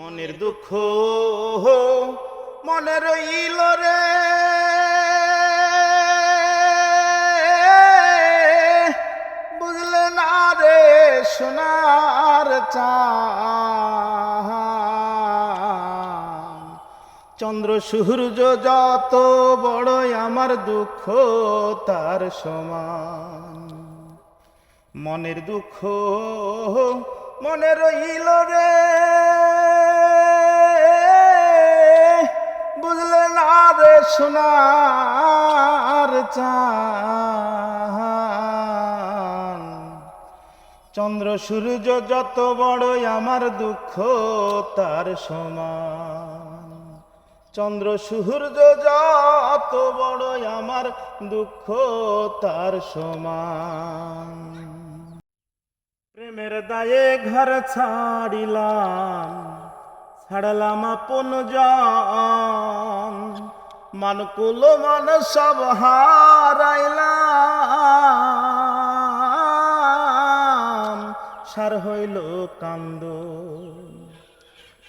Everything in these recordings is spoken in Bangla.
মনের দুঃখ, মনে রইল রে। বুঝলে না রে সোনার চান চন্দ্র সূর্য যত বড় আমার দুঃখ, তার সমান। মনের দুঃখ, মনে রইল রে। সোনার চান চন্দ্র, সূর্য যত বড়ই আমার দুঃখ, তার সমান। চন্দ্র, সূর্য যত বড়ই আমার দুঃখ, তার সমান। প্রেমের দায়ে ঘর ছাড়িলাম, ছাড়লাম আপন জন। মানকুল মান সব হারাইলাম। সার হইল কান্দ।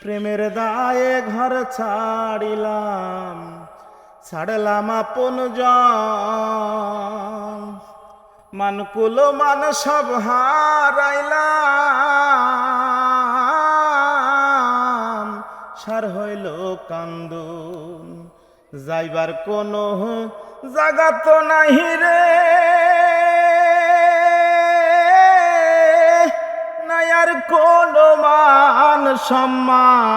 প্রেমের দায়ে ঘর ছাড়িলাম। ছাড়লাম আপন মানকুল মান সব হারাইলাম। সার হইল কান্দন যাইবার কোনো জাগা তো নাহি রে। নাই আর কোনো মান সম্মান।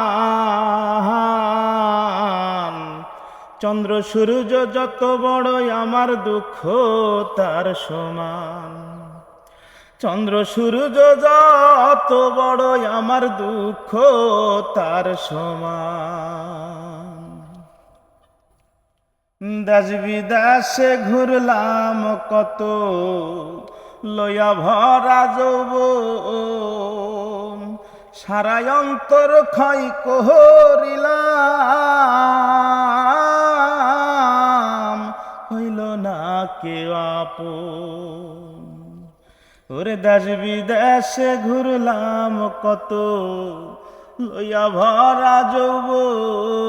চন্দ্র সূর্য যত বড়ই আমার দুঃখ, তার সমান। চন্দ্র সূর্য যত বড়ই আমার দুঃখ, তার সমান। দাস বিদাসে ঘুরলাম কত, লয়া ভরা যৌব সারা অন্তর ক্ষয় করিলাম হইল না কেউ আপন। ওরে দাস বিদেশে ঘুরলাম কত লইয়া ভরা যৌবন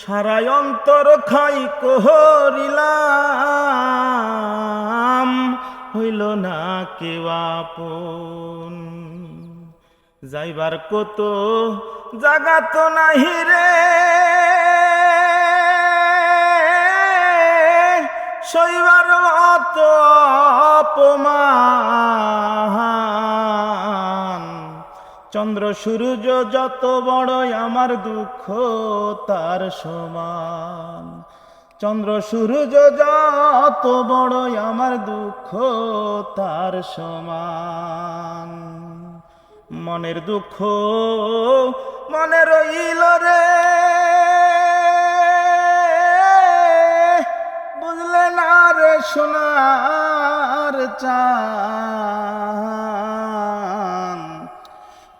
সারা অন্তর খাই কহরিলাম, হইল না কেউ আপন। যাইবার কত জাগা তো নাহি রে শৈবার অত চন্দ্র সূর্য যত বড় আমার দুঃখ, তার সমান। চন্দ্র সূর্য যত বড় আমার দুঃখ, তার সমান। মনের দুঃখ মনে রইল রে। বুঝলে না রে সোনার চান